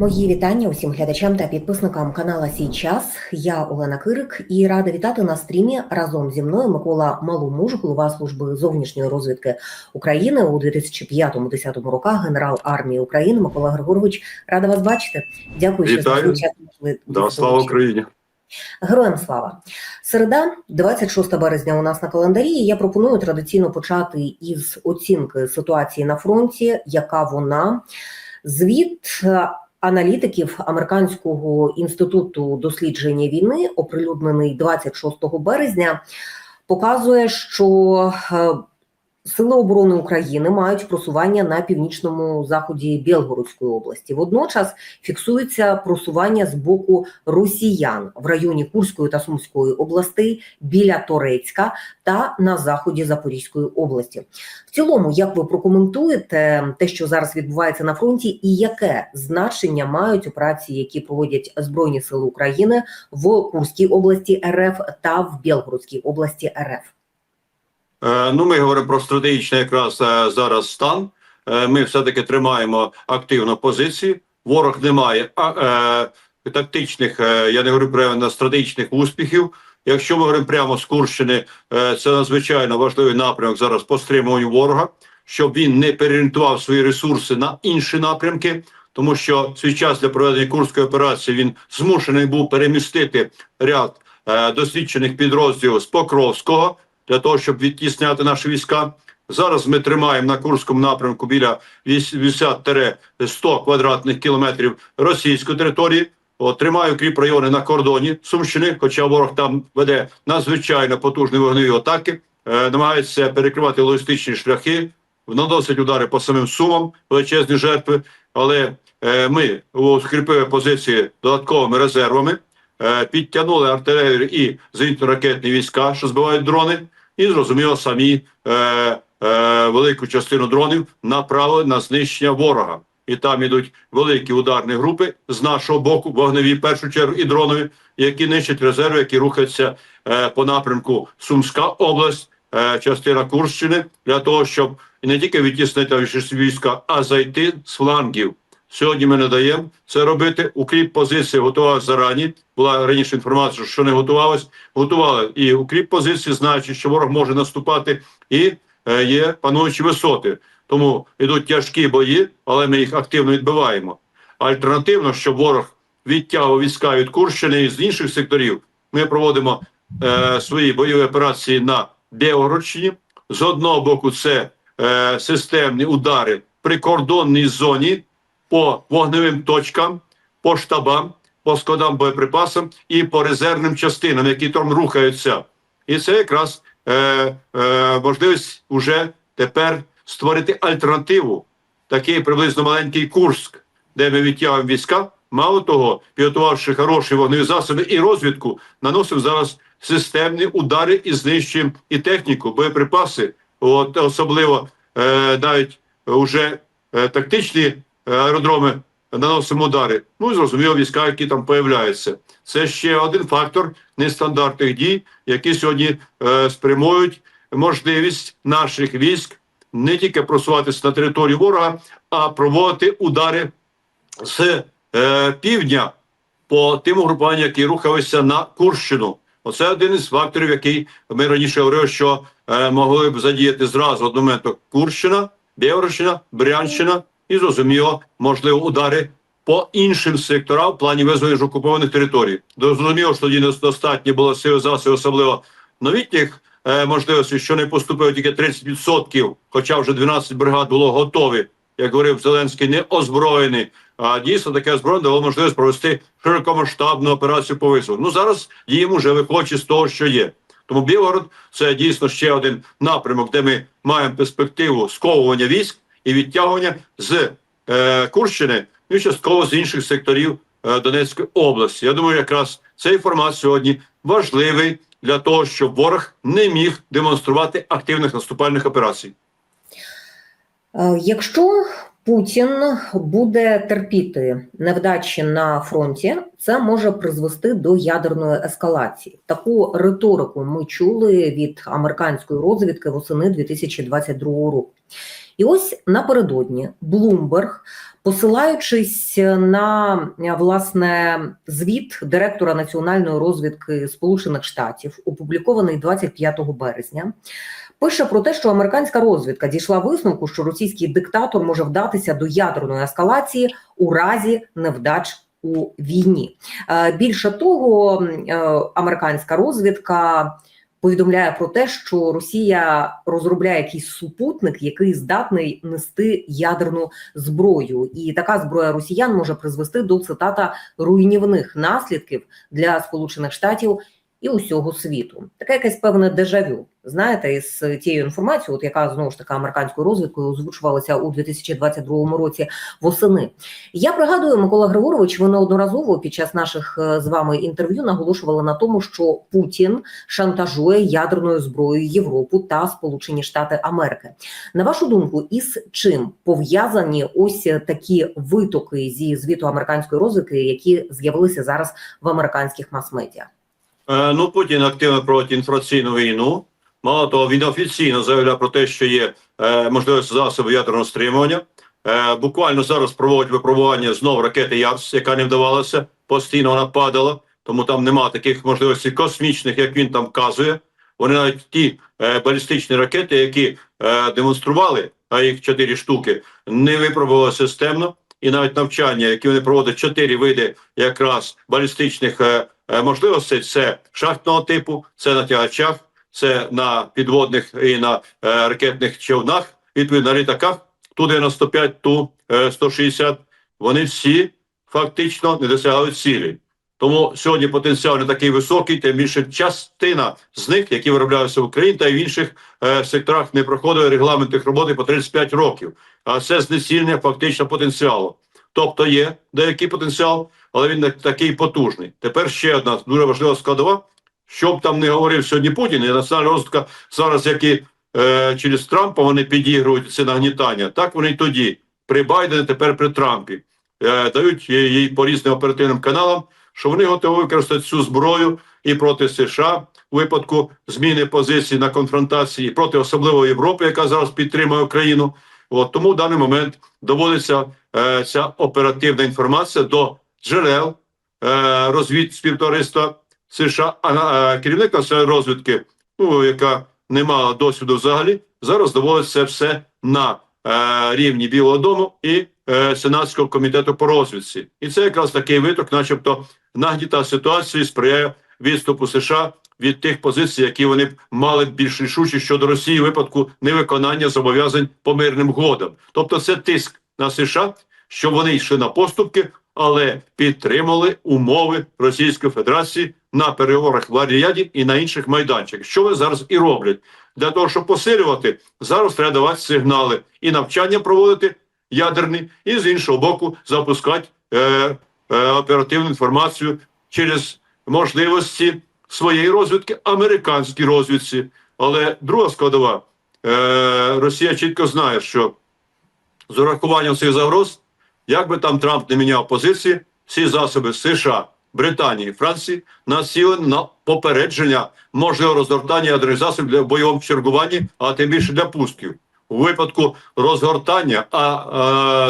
Мої вітання усім глядачам та підписникам канала Сій час. Я Олена Кирик і рада вітати на стрімі разом зі мною Микола Маломуж, голова служби зовнішньої розвідки України у 2005-2010 роках, генерал армії України Микола Григорович. Рада вас бачити. Дякую, що Вітаю. знайшли час Да, слава Україні. Героям слава середа, 26 березня. У нас на календарі. і Я пропоную традиційно почати із оцінки ситуації на фронті. Яка вона звіт аналітиків американського інституту дослідження війни, оприлюднений 26 березня, показує, що е, Сили оборони України мають просування на північному заході Білгородської області. Водночас фіксується просування з боку росіян в районі Курської та Сумської областей біля Торецька та на заході Запорізької області. В цілому, як ви прокоментуєте те, що зараз відбувається на фронті, і яке значення мають операції, які проводять Збройні Сили України в Курській області РФ та в Білгородській області РФ? Е, ну, ми говоримо про стратегічний якраз е, зараз стан. Е, ми все-таки тримаємо активно позиції. Ворог не має тактичних, я не говорю про стратегічних успіхів. Якщо ми говоримо прямо з Курщини, це надзвичайно важливий напрямок зараз по стримуванню ворога, щоб він не переорієнтував свої ресурси на інші напрямки, тому що свій час для проведення курської операції він змушений був перемістити ряд досвідчених підрозділів з Покровського для того, щоб відтісняти наші війська. Зараз ми тримаємо на Курському напрямку біля 80-100 квадратних кілометрів російської території. Тримаю кріп райони на кордоні Сумщини, хоча ворог там веде надзвичайно потужні вогневі атаки, е, намагається перекривати логістичні шляхи, наносить удари по самим сумам, величезні жертви. Але е, ми укріпили позиції додатковими резервами, е, підтягнули артилерію і зенітно-ракетні війська, що збивають дрони, і зрозуміло самі е, е, велику частину дронів направили на знищення ворога. І там ідуть великі ударні групи з нашого боку, вогневі в першу чергу і дронові, які нищать резерви, які рухаються е, по напрямку Сумська область, е, частина Курщини, для того, щоб не тільки відтіснити війська, а зайти з флангів. Сьогодні ми не даємо це робити. Укріп позиції готувалися зарані. Була раніше інформація, що не готувалась. Готували і укріп позиції, знаючи, що ворог може наступати, і е, є пануючі висоти. Тому йдуть тяжкі бої, але ми їх активно відбиваємо. Альтернативно, щоб ворог відтягував війська від Курщини і з інших секторів, ми проводимо е, свої бойові операції на Білгородщині. З одного боку, це е, системні удари в прикордонній зоні по вогневим точкам, по штабам, по складам боєприпасам і по резервним частинам, які там рухаються. І це якраз е, е, можливість уже тепер створити альтернативу, такий приблизно маленький Курск, де ми відтягуємо війська. Мало того, підготувавши хороші вогневі засоби і розвідку, наносимо зараз системні удари і знищуємо і техніку, боєприпаси, от особливо е, навіть вже е, тактичні аеродроми наносимо удари. Ну і зрозуміло, війська, які там появляються. Це ще один фактор нестандартних дій, які сьогодні е, спрямують можливість наших військ не тільки просуватися на територію ворога, а проводити удари з е, півдня по тим угрупуванням, які рухалися на Курщину. Оце один із факторів, який ми раніше говорили, що е, могли б задіяти зразу одномоментно Курщина, Білорощина, Брянщина і зрозуміло, можливо, удари по іншим секторам в плані визволення ж окупованих територій. Зрозуміло, що тоді недостатньо було сили засобів, особливо новітніх е, можливостей, що не поступило тільки 30%, хоча вже 12 бригад було готові, як говорив Зеленський, не озброєні. А дійсно таке озброєння дало можливість провести широкомасштабну операцію по визволенню. Ну зараз їм уже виходить з того, що є. Тому Білгород це дійсно ще один напрямок, де ми маємо перспективу сковування військ і відтягування з е, Курщини і частково з інших секторів е, Донецької області. Я думаю, якраз цей формат сьогодні важливий для того, щоб ворог не міг демонструвати активних наступальних операцій. Е, Якщо Путін буде терпіти невдачі на фронті, це може призвести до ядерної ескалації. Таку риторику ми чули від американської розвідки восени 2022 року. І ось напередодні Блумберг, посилаючись на власне звіт директора національної розвідки Сполучених Штатів, опублікований 25 березня, пише про те, що американська розвідка дійшла висновку, що російський диктатор може вдатися до ядерної ескалації у разі невдач у війні. Е, Більше того, е, американська розвідка повідомляє про те, що Росія розробляє якийсь супутник, який здатний нести ядерну зброю, і така зброя росіян може призвести до цитата руйнівних наслідків для Сполучених Штатів і усього світу. Таке якесь певне дежавю. Знаєте, із тією інформацією, от яка знову ж таки американською розвідкою озвучувалася у 2022 році восени. Я пригадую, Микола Григорович, ви неодноразово під час наших е, з вами інтерв'ю наголошували на тому, що Путін шантажує ядерною зброєю Європу та Сполучені Штати Америки. На вашу думку, із чим пов'язані ось такі витоки зі звіту американської розвідки, які з'явилися зараз в американських мас-медіа? Е, Ну, Путін активно проводить інформаційну війну. Мало того, він офіційно заявляє про те, що є е, можливість засобів ядерного стримування. Е, буквально зараз проводять випробування знову ракети Ярс, яка не вдавалася, постійно вона падала, тому там немає таких можливостей космічних, як він там вказує. Вони навіть ті е, балістичні ракети, які е, демонстрували, а їх чотири штуки, не випробували системно. І навіть навчання, які вони проводять чотири види якраз балістичних е, е, можливостей, це шахтного типу, це на тягачах, це на підводних і на е, ракетних човнах, відповідно на літаках Ту-95, Ту-160, вони всі фактично не досягають цілі. Тому сьогодні потенціал не такий високий, тим більше частина з них, які виробляються в Україні та й в інших е, секторах, не проходить регламент їх роботи по 35 років. А це знецінення фактично потенціалу. Тобто є деякий потенціал, але він не такий потужний. Тепер ще одна дуже важлива складова. Що б там не говорив сьогодні Путін, і національна розвитка зараз, як і е, через Трампа вони підігрують це нагнітання, так вони й тоді при Байдені, тепер при Трампі е, дають їй по різним оперативним каналам, що вони готові використати цю зброю і проти США у випадку зміни позицій на конфронтації, і проти особливо Європи, яка зараз підтримує Україну. От тому в даний момент доводиться е, ця оперативна інформація до джерел е, розвід співтовариства США, а керівник національної розвідки, ну яка не мала досвіду взагалі, зараз доводить це все на е, рівні Білого Дому і е, Сенатського комітету по розвідці. І це якраз такий виток, начебто, нагніта ситуацію, і сприяє відступу США від тих позицій, які вони мали більш рішучі щодо Росії в випадку невиконання зобов'язань по мирним угодам. Тобто, це тиск на США, щоб вони йшли на поступки, але підтримали умови Російської Федерації на переговорах в Аріяді і на інших майданчиках. Що вони зараз і роблять для того, щоб посилювати, зараз треба давати сигнали і навчання проводити ядерні, і з іншого боку запускати е, е, оперативну інформацію через можливості своєї розвідки, американській розвідці. Але друга складова е, Росія чітко знає, що з урахуванням цих загроз, як би там Трамп не міняв позиції, всі засоби США, Британії, Франції націлені на попередження можливого розгортання ядерних засобів для бойовому чергуванні, а тим більше для пусків. У випадку розгортання, а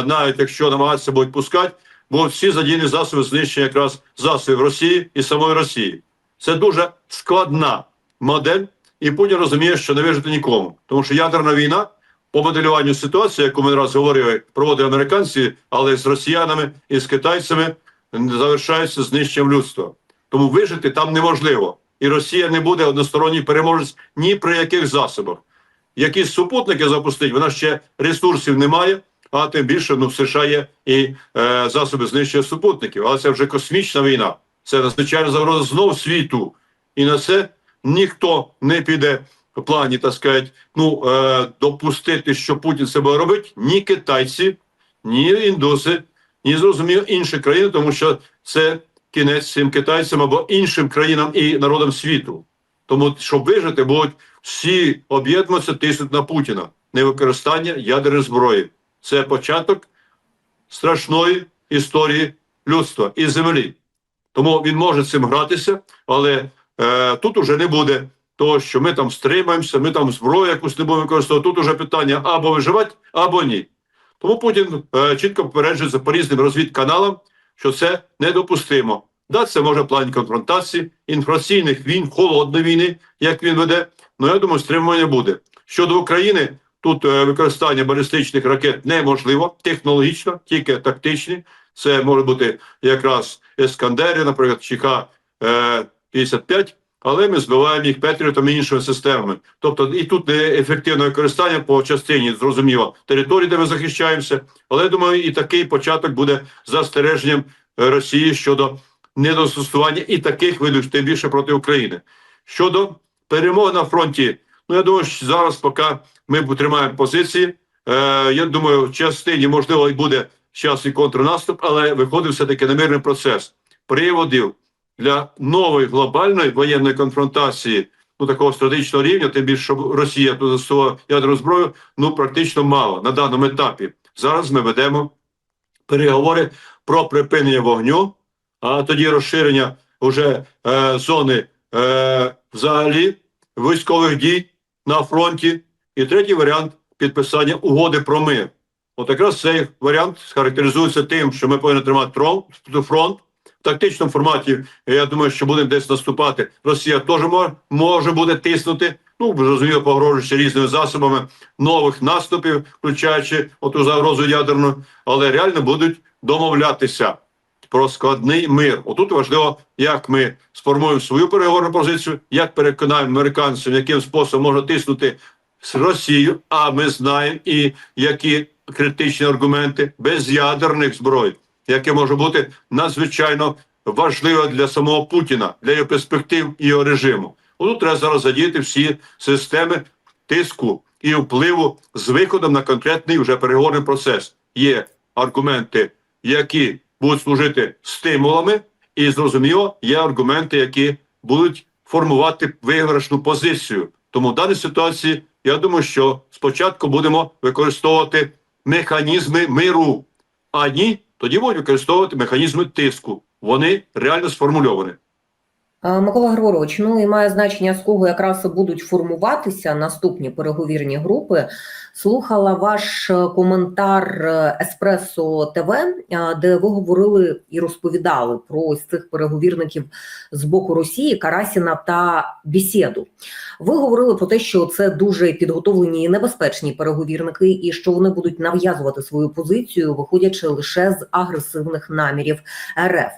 е, навіть якщо намагатися будуть пускати, будуть всі задіяні засоби знищення якраз засобів Росії і самої Росії. Це дуже складна модель, і Путін розуміє, що не вижити нікому, тому що ядерна війна по моделюванню ситуації, яку ми раз говорили, проводили американці, але з росіянами і з китайцями завершається знищенням людства. Тому вижити там неможливо, і Росія не буде односторонній переможець ні при яких засобах. Якісь супутники запустить, вона ще ресурсів немає, а тим більше ну, в США є і е, засоби знищення супутників. Але це вже космічна війна. Це надзвичайна загроза знов світу. І на це ніхто не піде в плані, так сказати, ну, е, допустити, що Путін це буде робити, ні китайці, ні індуси, ні зрозуміло інші країни, тому що це кінець цим китайцям або іншим країнам і народам світу. Тому, щоб вижити, будуть всі об'єднуватися, тиснуть на Путіна. Невикористання ядерної зброї. Це початок страшної історії людства і землі. Тому він може цим гратися, але е, тут уже не буде того, що ми там стримаємося, ми там зброю якусь не будемо використовувати. Тут уже питання або виживати, або ні. Тому Путін е, чітко попереджується по різним розвідканалам, що це недопустимо. Да, це може в плані конфронтації, інформаційних війн, холодної війни, як він веде. Ну я думаю, стримування буде. Щодо України, тут е, використання балістичних ракет неможливо технологічно, тільки тактичні. Це може бути якраз Ескандери, наприклад, ЧК е, 55 але ми збиваємо їх Петріотами іншими системами. Тобто і тут не ефективне використання по частині, зрозуміло, території, де ми захищаємося. Але я думаю, і такий початок буде застереженням е, Росії щодо недостосування і таких видів, тим більше проти України. Щодо перемоги на фронті, ну я думаю, що зараз, поки ми тримаємо позиції, е, я думаю, в частині можливо і буде час і контрнаступ, але виходить все таки на мирний процес. Приводів для нової глобальної воєнної конфронтації, ну такого стратегічного рівня, тим більше щоб Росія тут застосувала ядерну зброю, ну практично мало на даному етапі. Зараз ми ведемо переговори про припинення вогню, а тоді розширення уже е, зони е, взагалі військових дій на фронті. І третій варіант підписання угоди про мир. От якраз цей варіант характеризується тим, що ми повинні тримати фронт. Тактичному форматі, я думаю, що будемо десь наступати. Росія теж може, може буде тиснути. Ну, зрозуміло, погрожуючи різними засобами нових наступів, включаючи оту загрозу ядерну, але реально будуть домовлятися про складний мир. Отут важливо, як ми сформуємо свою переговорну позицію, як переконаємо американців, яким способом можна тиснути з Росію. А ми знаємо і які критичні аргументи без ядерних зброй, яке може бути надзвичайно важливо для самого Путіна, для його перспектив і його режиму. Отут треба зараз задіяти всі системи тиску і впливу з виходом на конкретний вже переговорний процес. Є аргументи, які будуть служити стимулами, і зрозуміло, є аргументи, які будуть формувати виграшну позицію. Тому в даній ситуації я думаю, що спочатку будемо використовувати механізми миру, а ні, тоді будуть використовувати механізми тиску. Вони реально сформульовані. Е, Микола Григорович, ну і має значення, з кого якраз будуть формуватися наступні переговірні групи. Слухала ваш е, коментар е, Еспресо ТВ, е, де ви говорили і розповідали про ось цих переговірників з боку Росії, Карасіна та Бісєду. Ви говорили про те, що це дуже підготовлені і небезпечні переговірники, і що вони будуть нав'язувати свою позицію, виходячи лише з агресивних намірів РФ.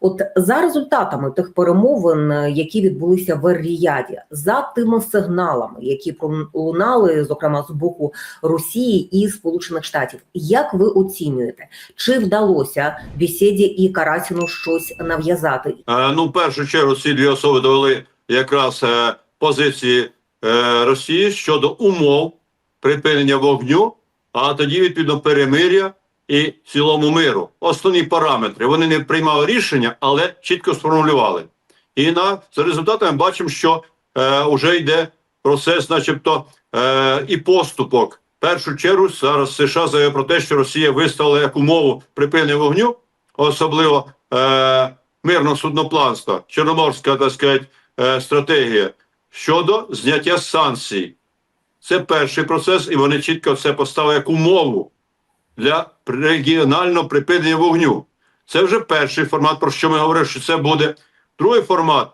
От за результатами тих перемовин, які відбулися в Ріяді, за тими сигналами, які пролунали, зокрема з боку Росії і Сполучених Штатів, як ви оцінюєте, чи вдалося Бесіді і Карасіну щось нав'язати? Е, ну, в першу чергу, ці дві особи довели якраз е, позиції е, Росії щодо умов припинення вогню, а тоді відповідно перемиря і цілому миру. Основні параметри. Вони не приймали рішення, але чітко сформулювали. І на за результатами бачимо, що е, вже йде процес, начебто, е, і поступок. В першу чергу зараз США заявляє про те, що Росія виставила як умову припинення вогню, особливо е, мирного суднопланства, Чорноморська так сказати, е, стратегія щодо зняття санкцій. Це перший процес, і вони чітко це поставили як умову для регіонального припинення вогню. Це вже перший формат, про що ми говорили, що це буде. Другий формат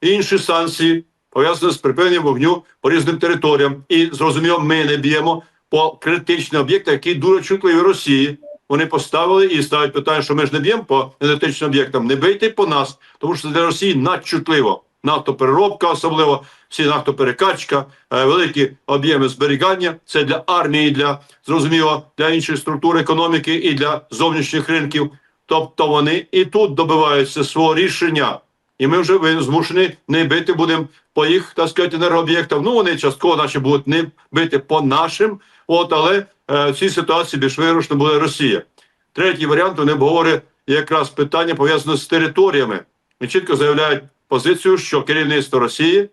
інші санкції, пов'язані з припиненням вогню по різним територіям. І зрозуміло, ми не б'ємо по критичним об'єктам, які дуже чутливі Росії. Вони поставили і ставлять питання, що ми ж не б'ємо по енергетичним об'єктам. Не бийте по нас, тому що для Росії надчутливо. Нафтопереробка, особливо всі нафтоперекачка, е, великі об'єми зберігання. Це для армії, для зрозуміло для інших структур економіки і для зовнішніх ринків. Тобто вони і тут добиваються свого рішення, і ми вже змушені не бити будемо по їх так сказати, енергооб'єктам. Ну вони частково наші будуть не бити по нашим. От але е, в цій ситуації більш виграшно буде Росія. Третій варіант вони обговорюють якраз питання пов'язане з територіями. І чітко заявляють позицію, що керівництво Росії,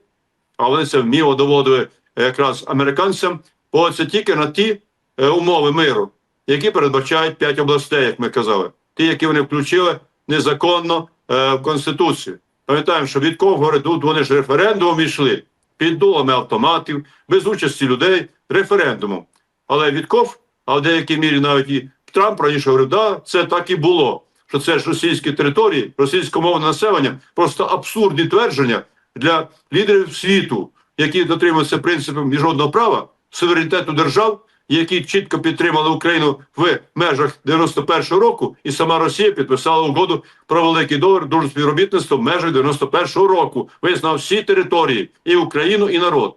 а вони це вміло доводили якраз американцям, погодиться тільки на ті е, умови миру, які передбачають п'ять областей, як ми казали, ті, які вони включили незаконно е, в Конституцію. Пам'ятаємо, що від Ковгороду тут вони ж референдумом йшли. під дулами автоматів, без участі людей, референдумом. Але Вітков, а в деякій мірі навіть і Трамп раніше говорив, да, це так і було. Що це ж російські території, російськомовне населення, просто абсурдні твердження для лідерів світу, які дотримуються принципів міжнародного права, суверенітету держав, які чітко підтримали Україну в межах 91-го року, і сама Росія підписала угоду про великий договір дуже співробітництво в межах 91-го року. Визнав всі території і Україну, і народ.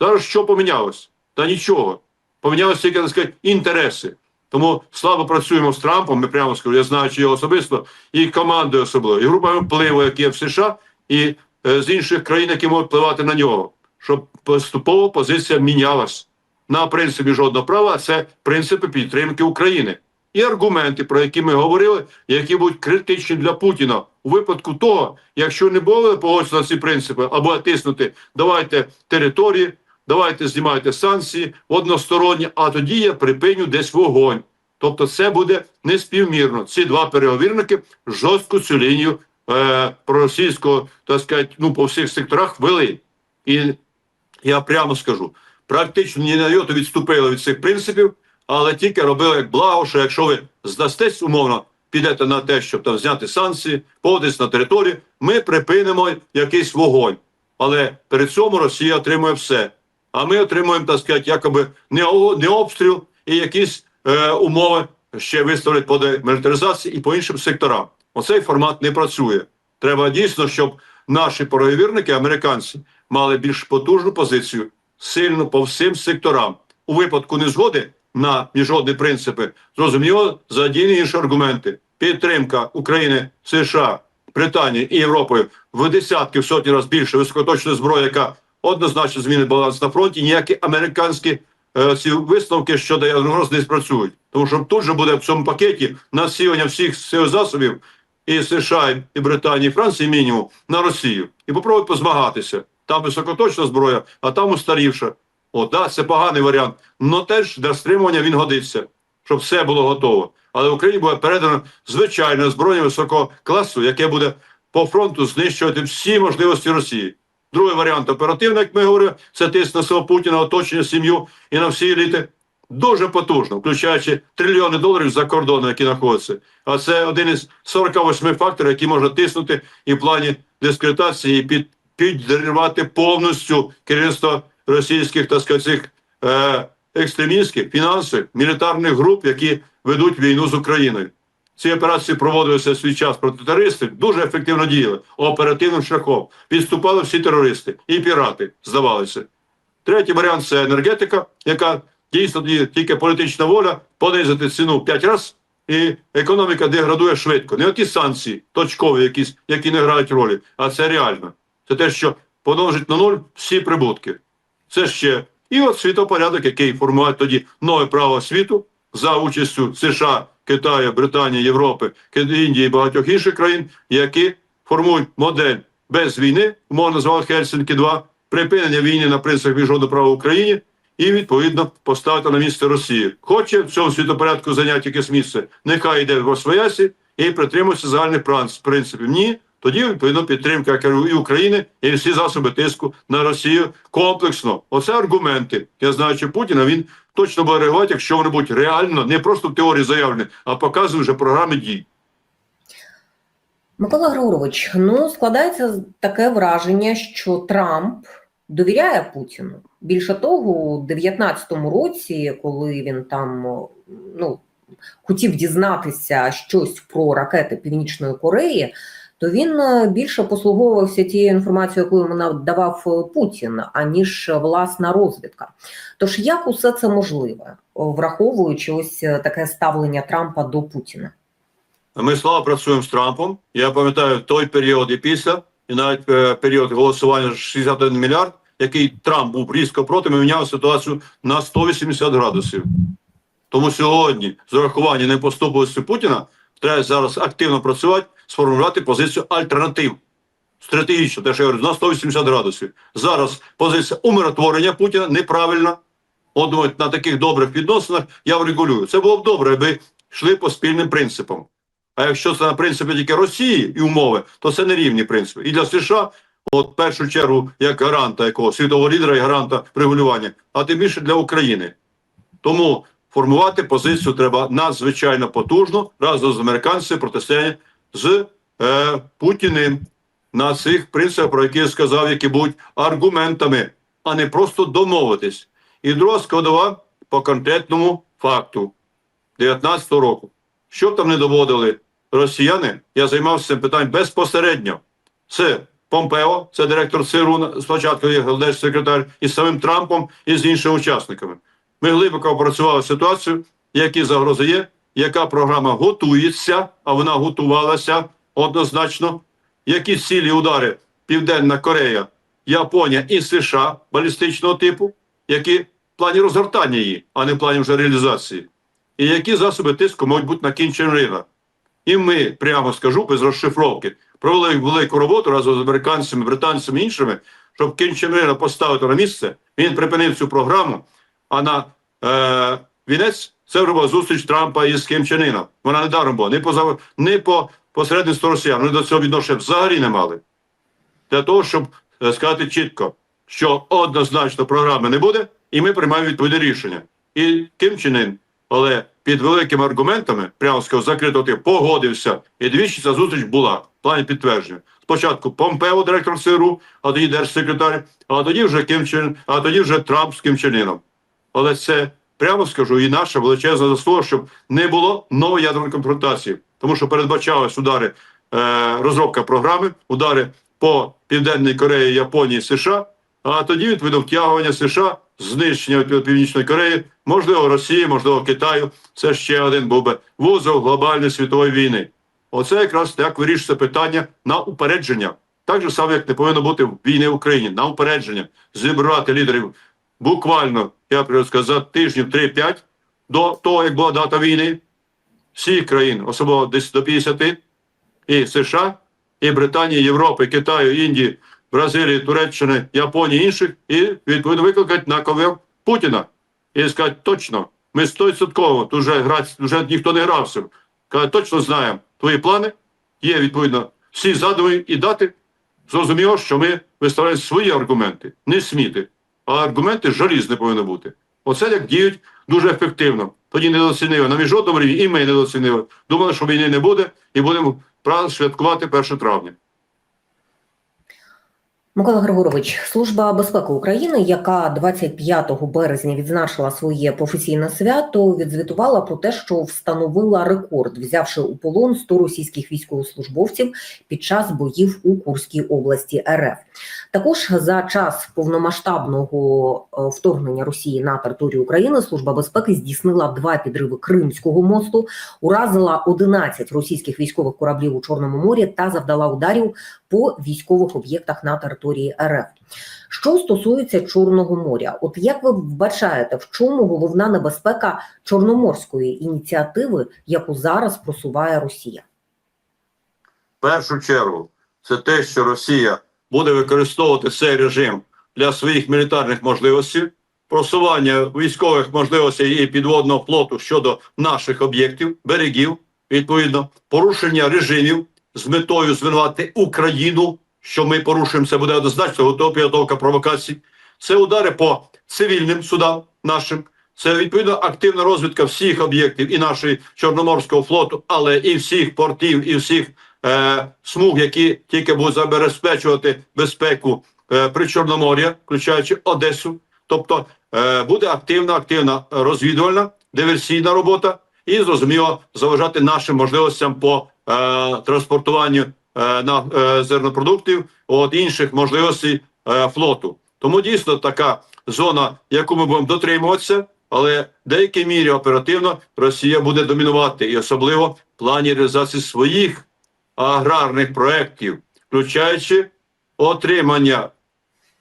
Зараз що помінялось? Та нічого. Помінялися тільки так сказати, інтереси. Тому слабо працюємо з Трампом. Ми прямо скажу, я знаю, чи його особисто, і командою особливо, і групами впливу, які є в США, і е, з інших країн, які можуть впливати на нього, щоб поступово позиція мінялась на принципі жодного права. а Це принципи підтримки України і аргументи, про які ми говорили, які будуть критичні для Путіна у випадку того, якщо не було погоджено ці принципи або тиснути, давайте території. Давайте знімайте санкції односторонні, а тоді я припиню десь вогонь. Тобто, це буде неспівмірно. Ці два переговірники жорстко цю лінію е, проросійського, так сказати, ну по всіх секторах вели. І я прямо скажу: практично ні на йоту відступили від цих принципів, але тільки робили як благо, що якщо ви здастесь умовно, підете на те, щоб там зняти санкції, поводитесь на територію, ми припинимо якийсь вогонь. Але перед цьому Росія отримує все. А ми отримуємо, так сказати, якоби не, обстріл і якісь е, умови ще виставлять по демілітаризації і по іншим секторам. Оцей формат не працює. Треба дійсно, щоб наші переговірники, американці, мали більш потужну позицію, сильну по всім секторам. У випадку незгоди на міжнародні принципи, зрозуміло, задіяні інші аргументи. Підтримка України, США, Британії і Європою в десятки, в сотні разів більше високоточної зброї, яка однозначно змінить баланс на фронті. Ніякі американські е, ці висновки щодо ядерного не спрацюють. Тому що тут же буде в цьому пакеті насилення всіх сил засобів і США, і Британії, і Франції мінімум на Росію. І попробують позмагатися. Там високоточна зброя, а там устарівша. О, да, це поганий варіант. Но теж для стримування він годиться, щоб все було готово. Але Україні буде передано звичайне зброя високого класу, яке буде по фронту знищувати всі можливості Росії. Другий варіант оперативний, як ми говорили, це тиск на свого Путіна, оточення, сім'ю і на всі еліти. Дуже потужно, включаючи трильйони доларів за кордоном, які знаходяться. А це один із 48 факторів, які можна тиснути і в плані дискредитації, і під, підривати повністю керівництво російських так сказати, цих, е, екстремістських, фінансових, мілітарних груп, які ведуть війну з Україною. Ці операції проводилися свій час проти терористів, дуже ефективно діяли оперативним шляхом. Підступали всі терористи і пірати, здавалося. Третій варіант це енергетика, яка дійсно тільки політична воля понизити ціну 5 разів, і економіка деградує швидко. Не оті санкції, точкові, якісь, які не грають ролі, а це реально. Це те, що поножить на нуль всі прибутки. Це ще і от світопорядок, який формує тоді нове право світу за участю США, Китаю, Британії, Європи, Індії і багатьох інших країн, які формують модель без війни, умовно назвали Хельсинки 2 припинення війни на принципах міжнародного права в Україні і відповідно поставити на місце Росії. Хоче в цьому світопорядку зайняти якесь місце, нехай йде в своясі і притримується загальних принципів. Ні, тоді відповідно підтримка і України, і всі засоби тиску на Росію комплексно. Оце аргументи. Я знаю, що Путіна він точно буде реагувати, якщо вони будуть реально не просто в теорії заявлені, а показують вже програми дій. Микола Григорович, ну складається таке враження, що Трамп довіряє Путіну. Більше того, у 19-му році, коли він там ну, хотів дізнатися щось про ракети Північної Кореї, то він е, більше послуговувався тією інформацією, яку йому надавав е, Путін, аніж власна розвідка. Тож як усе це можливе, враховуючи ось е, таке ставлення Трампа до Путіна? Ми слава працюємо з Трампом. Я пам'ятаю той період і після, і навіть е, період голосування 61 мільярд, який Трамп був різко проти, ми міняли ситуацію на 180 градусів. Тому сьогодні, з урахуванням непоступливості Путіна, треба зараз активно працювати, сформулювати позицію альтернатив. Стратегічно, те, що я говорю, на 180 градусів. Зараз позиція умиротворення Путіна неправильна. От думають, на таких добрих відносинах я врегулюю. Це було б добре, аби йшли по спільним принципам. А якщо це на принципі тільки Росії і умови, то це не рівні принципи. І для США от в першу чергу як гаранта якого світового лідера і гаранта регулювання, а тим більше для України. Тому формувати позицію треба надзвичайно потужно разом з американцями протистояння з е, Путіним на цих принципах, про які я сказав, які будуть аргументами, а не просто домовитись. І друга складова по конкретному факту 19-го року. Що там не доводили росіяни, я займався цим питанням безпосередньо. Це Помпео, це директор ЦРУ, спочатку є секретар, і з самим Трампом, і з іншими учасниками. Ми глибоко опрацювали ситуацію, які загрози є, яка програма готується, а вона готувалася однозначно. Які цілі удари Південна Корея, Японія і США балістичного типу, які в плані розгортання її, а не в плані вже реалізації, і які засоби тиску можуть бути на Кінченрина. І ми, прямо скажу, без розшифровки, провели велику роботу разом з американцями, британцями і іншими, щоб Кінченрина поставити на місце. Він припинив цю програму. А на е, вінець це була зустріч Трампа із Ким Чен Іном. Вона не даром була. Не по, не по посередництву росіян. Вони до цього відношення взагалі не мали. Для того, щоб е, сказати чітко, що однозначно програми не буде, і ми приймаємо відповідне рішення. І Ким Чен Ін, але під великими аргументами, прямо скажу, закрито тим, погодився. І двічі ця зустріч була в плані підтвердження. Спочатку Помпео, директор ЦРУ, а тоді держсекретар, а тоді вже Ким Чен, а тоді вже Трамп з Ким Чен Іном. Але це прямо скажу, і наша величезна заслуга, щоб не було нової ядерної конфронтації, тому що передбачались удари, е, розробка програми, удари по Південній Кореї, Японії, США, а тоді відповідно втягування США, знищення Північної Кореї, можливо, Росії, можливо, Китаю. Це ще один був би вузол глобальної світової війни. Оце якраз так вирішується питання на упередження. Так же само, як не повинно бути війни в Україні, на упередження, зібрати лідерів буквально, я б сказав, тижнів 3-5 до того, як була дата війни, всіх країн, особливо десь до 50, і США, і Британії, Європи, Китаю, Індії, Бразилії, Туреччини, Японії, інших, і відповідно викликати на ковер Путіна. І сказати, точно, ми 100% тут вже грати, вже ніхто не грався. Каже, точно знаємо твої плани, є відповідно всі задуми і дати. Зрозуміло, що ми виставляємо свої аргументи, не сміти, а аргументи жалізні повинні бути. Оце як діють дуже ефективно. Тоді недооцінили на міжнародному рівні, і ми недооцінили. Думали, що війни не буде, і будемо правильно святкувати 1 травня. Микола Григорович, Служба безпеки України, яка 25 березня відзначила своє професійне свято, відзвітувала про те, що встановила рекорд, взявши у полон 100 російських військовослужбовців під час боїв у Курській області РФ. Також за час повномасштабного е, вторгнення Росії на територію України Служба безпеки здійснила два підриви Кримського мосту, уразила 11 російських військових кораблів у Чорному морі та завдала ударів по військових об'єктах на території РФ. Що стосується Чорного моря, от як ви вбачаєте, в чому головна небезпека чорноморської ініціативи, яку зараз просуває Росія? В першу чергу, це те, що Росія буде використовувати цей режим для своїх мілітарних можливостей, просування військових можливостей і підводного флоту щодо наших об'єктів, берегів, відповідно, порушення режимів з метою звинувати Україну, що ми порушуємо, це буде однозначно готова підготовка провокацій. Це удари по цивільним судам нашим. Це відповідно активна розвідка всіх об'єктів і нашої Чорноморського флоту, але і всіх портів, і всіх е, смуг, які тільки будуть забезпечувати безпеку е, при Чорномор'я, включаючи Одесу. Тобто е, буде активна, активна розвідувальна диверсійна робота, і зрозуміло заважати нашим можливостям по е, транспортуванню е, на е, зернопродуктів, от інших можливостей е, флоту. Тому дійсно така зона, яку ми будемо дотримуватися, але в деякій мірі оперативно Росія буде домінувати, і особливо в плані реалізації своїх аграрних проєктів, включаючи отримання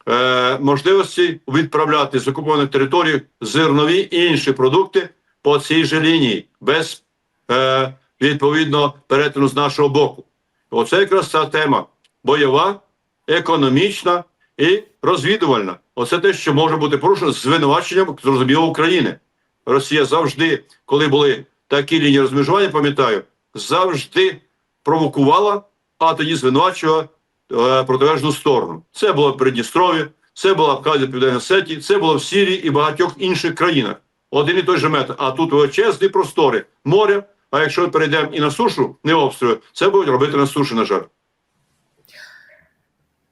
е, можливості відправляти з окупованих територій зернові і інші продукти по цій же лінії, без е, відповідно перетину з нашого боку. Оце якраз ця тема бойова, економічна і розвідувальна. Оце те, що може бути порушено з звинуваченням зрозуміло України. Росія завжди, коли були такі лінії розмежування, пам'ятаю, завжди провокувала, а тоді звинувачувала е, протилежну сторону. Це було в Придністрові, це була Абхазія Південна Сеті, це було в Сирії і багатьох інших країнах. Один і той же метод. А тут величезні простори моря. А якщо перейдемо і на сушу, не обстріли, це будуть робити на суші, на жаль.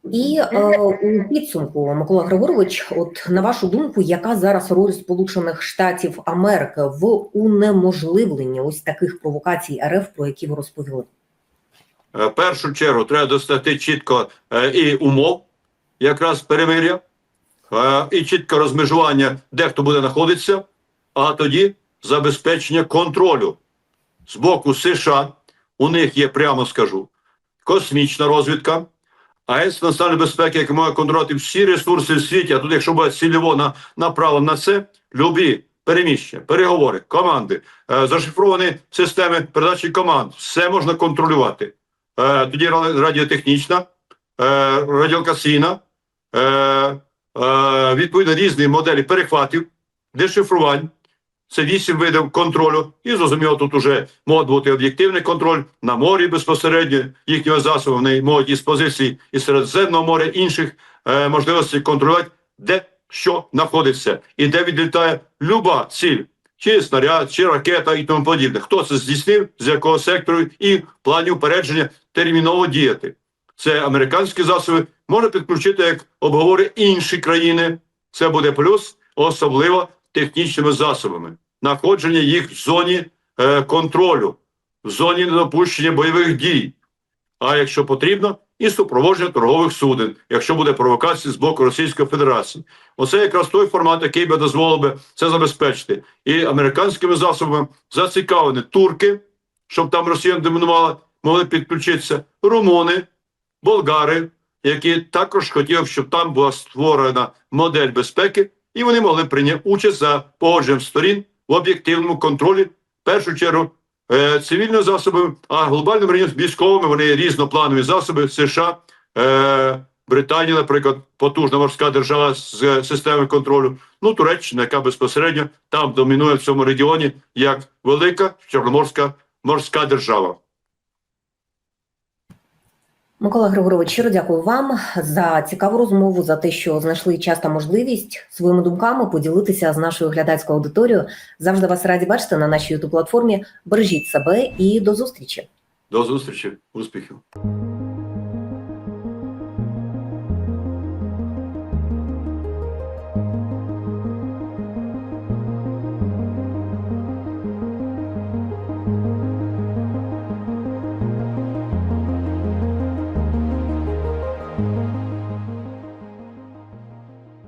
І е, у підсумку, Микола Григорович, от на вашу думку, яка зараз роль Сполучених Штатів Америки в унеможливленні ось таких провокацій РФ, про які ви розповіли? Е, першу чергу треба достати чітко е, і умов, якраз перемир'я, е, і чітке розмежування, де хто буде знаходитися, а тоді забезпечення контролю з боку США. У них є, прямо скажу, космічна розвідка, АЕС національної безпеки, яка має контролювати всі ресурси в світі, а тут, якщо буде цільово на, направлено на це, любі переміщення, переговори, команди, зашифровані системи передачі команд, все можна контролювати. Е, тоді радіотехнічна, е, радіокасійна, е, відповідно різні моделі перехватів, дешифрувань. Це вісім видів контролю. І зрозуміло, тут уже може бути об'єктивний контроль на морі безпосередньо їхнього засобу. Вони можуть із позицій і Середземного моря інших можливостей контролювати, де що знаходиться, і де відлітає люба ціль, чи снаряд, чи ракета і тому подібне. Хто це здійснив, з якого сектору, і в плані упередження терміново діяти. Це американські засоби можна підключити, як обговорює інші країни. Це буде плюс, особливо технічними засобами. Находження їх в зоні е, контролю, в зоні недопущення бойових дій. А якщо потрібно, і супроводження торгових суден, якщо буде провокація з боку Російської Федерації. Оце якраз той формат, який би дозволив би це забезпечити. І американськими засобами зацікавлені турки, щоб там Росія домінувала, могли підключитися румуни, болгари, які також хотіли, щоб там була створена модель безпеки, і вони могли прийняти участь за погодженням сторін в об'єктивному контролі, в першу чергу, цивільними засобами, а глобальним рівнем військовими вони різнопланові засоби США, е, Британія, наприклад, потужна морська держава з е, системою контролю. Ну, Туреччина, яка безпосередньо там домінує в цьому регіоні як велика чорноморська морська держава. Микола Григорович, щиро дякую вам за цікаву розмову, за те, що знайшли час та можливість своїми думками поділитися з нашою глядацькою аудиторією. Завжди вас раді бачити на нашій youtube платформі. Бережіть себе і до зустрічі. До зустрічі, успіхів.